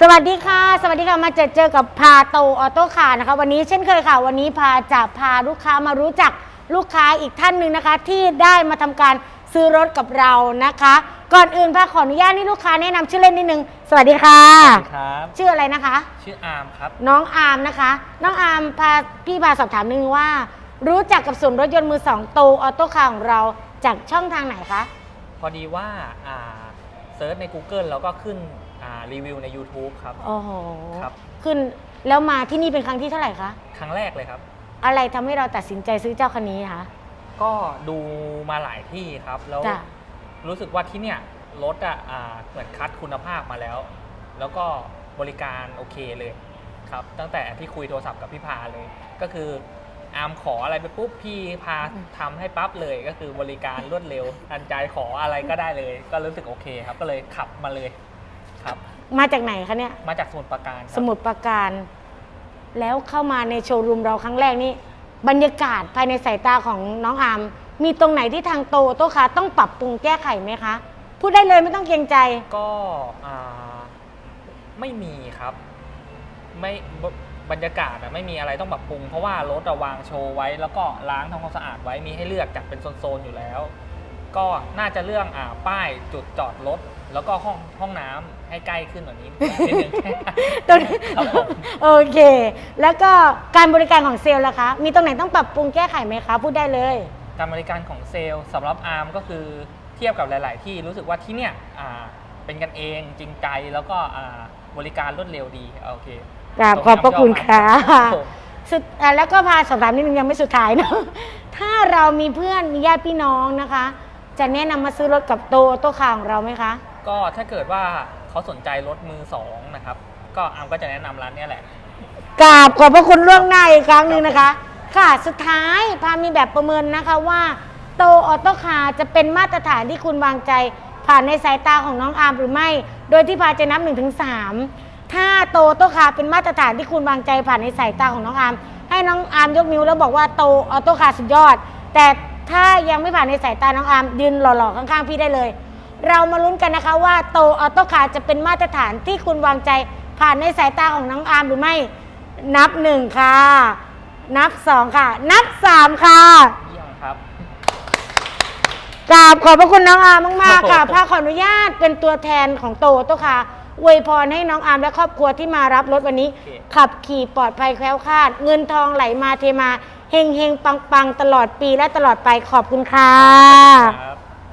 สวัสดีค่ะ สวัสดีค่ะ มาเจอเจอกับพาโตออโต้คาร์นะคะ วันนี้เช่นเคยค่ะ วันนี้พาจะพาลูกค้ามารู้จักลูกค้าอีกท่านหนึ่งนะคะ ที่ได้มาทำการซื้อรถกับเรานะคะ ก่อนอื่นพาขออนุญาตให้ลูกค้าแนะนำชื่อเล่นนิดนึง สวัสดีค่ะสวัสดีครับ ชื่ออะไรนะคะ ชื่ออาร์มครับ น้องอาร์มนะคะ น้องอาร์มพาพี่พาสอบถามนิดนึงว่า รู้จักกับศูนย์รถยนต์มือสองโตออโต้คาร์ของเราจากช่องทางไหนคะ พอดีว่าอ่า เซิร์ชใน Google แล้วก็ขึ้นอ่ารีวิวใน YouTube ครับโอ้โหครับ ขึ้นแล้วมาที่นี่เป็นครั้งที่เท่าไหร่คะ ครั้งแรกเลยครับ อะไรทำให้เราตัดสินใจซื้อเจ้าคันนี้คะ ก็ดูมาหลายที่ครับ แล้วจ้ะ รู้สึกว่าที่เนี่ยรถอะอ่าเหมือนคัดคุณภาพมาแล้ว แล้วก็บริการโอเคเลยครับ ตั้งแต่ที่คุยโทรศัพท์กับพี่พาเลย ก็คือ อาร์มขออะไรไปปุ๊บพี่พาทำให้ปั๊บเลยก็คือบริการรวดเร็วทันใจขออะไรก็ได้เลย ก็รู้สึกโอเคครับก็เลยขับมาเลยครับ มาจากไหนคะเนี่ยมาจากสมุทรปราการคสรับมุทรปราการ แล้วเข้ามาในโชว์รูมเราครั้งแรกนี่บรรยากาศภายในสายตาของน้องอาร์มมีตรงไหนที่ทางโตโต้คาต้องปรับปรุงแก้ไขไหมคะ พูดได้เลยไม่ต้องเกรงใจก็อ่าไม่มีครับ ไม่ บบรรยากาศอะไม่มีอะไรต้องปรับปรุง เพราะว่ารถอะวางโชว์ไว้ แล้วก็ล้างทำความสะอาดไว้มีให้เลือกจัดเป็นโซนๆอยู่แล้ว ก็น่าจะเรื่องอ่าป้ายจุดจอดรถแล้วก็ห้องห้องน้ำให้ใกล้ขึ้นกว่านี้นิดนึง ตรงนี้ครับผม โอเค แล้วก็การบริการของเซลล์ล่ะคะ มีตรงไหนต้องปรับปรุงแก้ไขไหมคะ พูดได้เลย การบริการของเซลล์สำหรับอาร์มก็คือเทียบกับหลาย ๆ ที่รู้สึกว่าที่เนี่ยอ่าเป็นกันเองจริงใจแล้วก็อ่าบริการรวดเร็วดีโอเค กราบขอบพระคุณค่ะรับผมสุดอะแล้วก็พาสอบถามนิดนึงยังไม่สุดท้ายเนอะถ้าเรามีเพื่อนมีญาติพี่น้องนะคะ จะแนะนำมาซื้อรถกับโตโต้คาร์ของเราไหมคะ ก็ถ้าเกิดว่าเขาสนใจรถมือสองนะครับ ก็อาร์มก็จะแนะนำร้านเนี้ยแหละ กราบขอบพระคุณล่วงหน้าอีกครั้งหนึ่งนะคะ ค่ะสุดท้ายพามีแบบประเมินนะคะว่า โตออโต้คาร์จะเป็นมาตรฐานที่คุณวางใจ ผ่านในสายตาของน้องอาร์มหรือไม่ โดยที่พาจะนับ1นถึงส ถ้าโตโต้คาร์เป็นมาตรฐานที่คุณวางใจผ่านในสายตาของน้องอาร์มให้น้องอาร์มยกนิ้วแล้วบอกว่าโตออโต้คาร์สุดยอด แต่ถ้ายังไม่ผ่านในสายตาน้องอาร์มยืนหล่อๆข้างๆพี่ได้เลย เรามาลุ้นกันนะคะว่าโตออโต้คาร์จะเป็นมาตรฐานที่คุณวางใจผ่านในสายตาของน้องอาร์มหรือไม่ นับหนึ่งค่ะ นับสองค่ะ นับสามค่ะเยี่ยมครับกราบขอบพระคุณน้องอาร์มมากๆค่ะครับผมพาขออนุญาตเป็นตัวแทนของโตโต้ค่ะ อวยพรให้น้องอาร์มและครอบครัวที่มารับรถวันนี้ ขับขี่ปลอดภัยแคล้วคลาด เงินทองไหลมาเทมาเฮงเฮงปังปังๆตลอดปีและตลอดไปขอบคุณค่ะ ครับ